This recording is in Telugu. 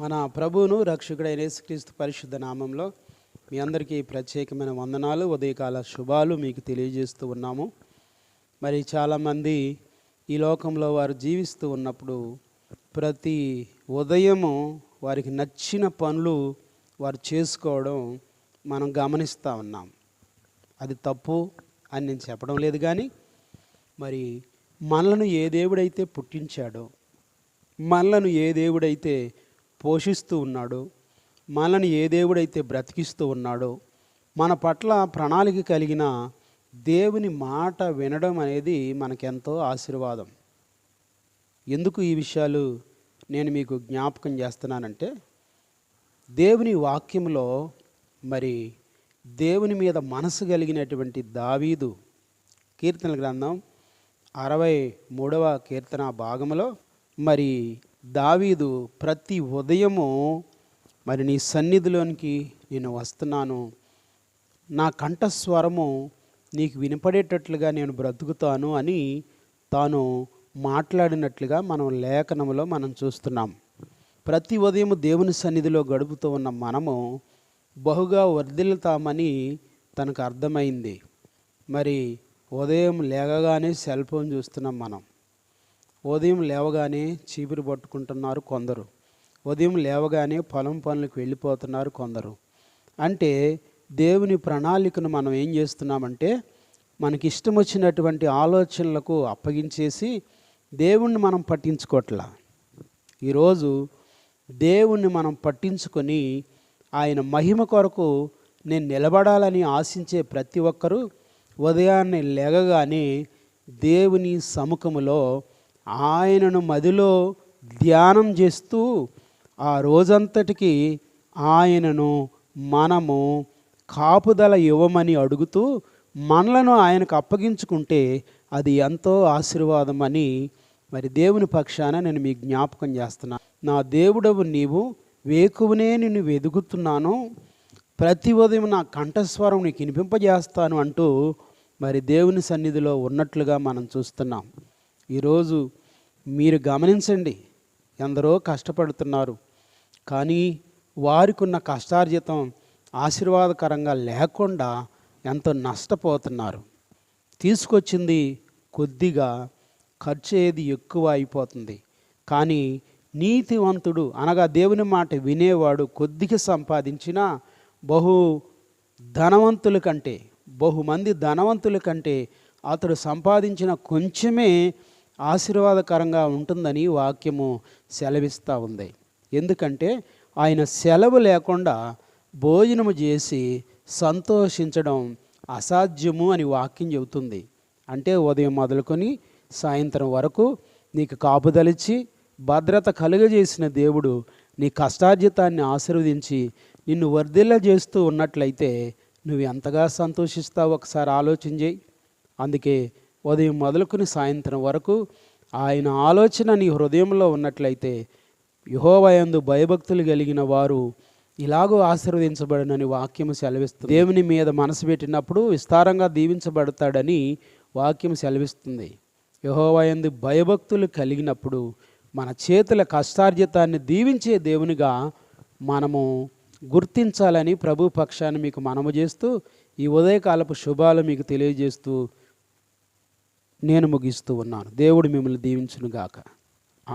మన ప్రభువును రక్షకుడైన యేసుక్రీస్తు పరిశుద్ధ నామంలో మీ అందరికీ ప్రత్యేకమైన వందనాలు ఉదయకాల శుభాలు మీకు తెలియజేస్తూ ఉన్నాము. మరి చాలామంది ఈ లోకంలో వారు జీవిస్తూ ఉన్నప్పుడు ప్రతి ఉదయము వారికి నచ్చిన పనులు వారు చేసుకోవడం మనం గమనిస్తూ ఉన్నాం. అది తప్పు అని నేను చెప్పడం లేదు కానీ మరి మనలను ఏ దేవుడైతే పుట్టించాడో మనలను ఏ దేవుడైతే పోషిస్తూ ఉన్నాడో. మనల్ని ఏ దేవుడైతే బ్రతికిస్తూ ఉన్నాడో మన పట్ల ప్రణాళిక కలిగిన దేవుని మాట వినడం అనేది మనకెంతో ఆశీర్వాదం. ఎందుకు ఈ విషయాలు నేను మీకు జ్ఞాపకం చేస్తున్నానంటే దేవుని వాక్యంలో మరి దేవుని మీద మనసు కలిగినటువంటి దావీదు కీర్తన గ్రంథం అరవై మూడవ కీర్తన భాగంలో మరి దావీదు ప్రతి ఉదయము మరి నీ సన్నిధిలోనికి నేను వస్తున్నాను. నా కంఠస్వరము నీకు వినపడేటట్లుగా నేను బ్రతుకుతాను అని తాను మాట్లాడినట్లుగా మనం లేఖనంలో మనం చూస్తున్నాం. ప్రతి ఉదయం దేవుని సన్నిధిలో గడుపుతూ ఉన్న మనము బహుగా వర్ధిల్లుతామని తనకు అర్థమైంది. మరి ఉదయం లేగగానే సెల్ ఫోన్ చూస్తున్నాం మనం. ఉదయం లేవగానే చీపురు పట్టుకుంటున్నారు కొందరు. ఉదయం లేవగానే పొలం పనులకు వెళ్ళిపోతున్నారు కొందరు. అంటే దేవుని ప్రణాళికను మనం ఏం చేస్తున్నామంటే మనకి ఇష్టం వచ్చినటువంటి ఆలోచనలకు అప్పగించేసి దేవుణ్ణి మనం పట్టించుకోవట్లా ఈరోజు దేవుణ్ణి మనం పట్టించుకొని ఆయన మహిమ కొరకు నేను నిలబడాలని ఆశించే ప్రతి ఒక్కరూ ఉదయాన్నే లేగగానే దేవుని సముఖములో ఆయనను మదిలో ధ్యానం చేస్తూ ఆ రోజంతటికి ఆయనను మనము కాపుదల ఇవ్వమని అడుగుతూ మనలను ఆయనకు అప్పగించుకుంటే అది ఎంతో ఆశీర్వాదం అని మరి దేవుని పక్షాన నేను మీకు జ్ఞాపకం చేస్తున్నా. నా దేవుడవు నీవు వేకువనే నిన్ను వెదుగుతున్నాను ప్రతి ఉదయం నా కంఠస్వరం నీకు వినిపింపజేస్తాను అంటూ మరి దేవుని సన్నిధిలో ఉన్నట్లుగా మనం చూస్తున్నాం. ఈరోజు మీరు గమనించండి ఎందరో కష్టపడుతున్నారు. కానీ వారికి ఉన్న కష్టార్జితం ఆశీర్వాదకరంగా లేకుండా ఎంతో నష్టపోతున్నారు. తీసుకొచ్చింది కొద్దిగా ఖర్చు ఏది ఎక్కువ అయిపోతుంది. కానీ నీతివంతుడు అనగా దేవుని మాట వినేవాడు కొద్దిగా సంపాదించిన బహు ధనవంతుల కంటే బహుమంది ధనవంతుల కంటే అతడు సంపాదించిన కొంచెమే ఆశీర్వాదకరంగా ఉంటుందని వాక్యము సెలవిస్తూ ఉంది. ఎందుకంటే ఆయన సెలవు లేకుండా భోజనము చేసి సంతోషించడం అసాధ్యము అని వాక్యం చెబుతుంది. అంటే ఉదయం మొదలుకొని సాయంత్రం వరకు నీకు కాపుదలిచి భద్రత కలుగజేసిన దేవుడు నీ కష్టార్జితాన్ని ఆశీర్వదించి నిన్ను వర్ధిల్ల చేస్తూ ఉన్నట్లయితే నువ్వు ఎంతగా సంతోషిస్తావు? ఒకసారి ఆలోచించేయి. అందుకే ఉదయం మొదలుకుని సాయంత్రం వరకు ఆయన ఆలోచన నీ హృదయంలో ఉన్నట్లయితే యహోవయందు భయభక్తులు కలిగిన వారు ఇలాగూ ఆశీర్వదించబడనని వాక్యము సెలవిస్తుంది. దేవుని మీద మనసు పెట్టినప్పుడు విస్తారంగా దీవించబడతాడని వాక్యం సెలవిస్తుంది. యహోవయందు భయభక్తులు కలిగినప్పుడు మన చేతుల కష్టార్జితాన్ని దీవించే దేవునిగా మనము గుర్తించాలని ప్రభు పక్షాన్ని మీకు మనము చేస్తూ ఈ ఉదయకాలపు శుభాలు మీకు తెలియజేస్తూ నేను ముగిస్తూ ఉన్నాను. దేవుడు మిమ్మల్ని దీవించునుగాక.